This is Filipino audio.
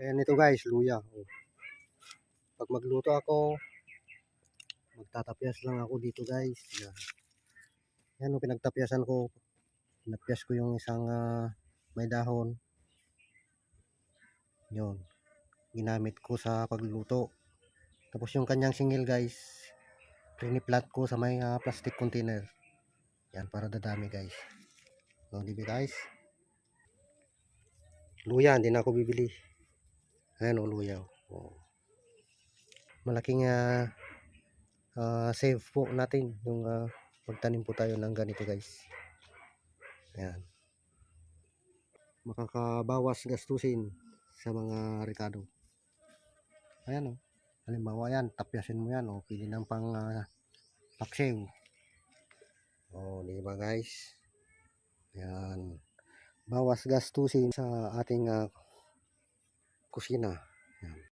Ayan ito guys, luya. Oh. Pag magluto ako, magtatapyas lang ako dito guys. Yan. Yan oh, pinagtapyasan ko. Pinapyas ko yung isang ah, may dahon. Yun. Ginamit ko sa pagluto. Tapos yung kanyang singil guys, priniplant ko sa may ah, plastic container. Yan, para dadami guys. No, ba guys? Luya, hindi na ako bibili. Ayan o, luya. Oh. Malaking ah, ah, save po natin yung ah, pagtanim po tayo ng ganito guys. Ayan. Makakabawas gastusin sa mga rekado. Ayan o. Halimbawa yan, tapyasin mo yan o. Pili ng pang uh, paksiw. O, di ba guys? Ayan. Bawas gastusin sa ating ah, kusina.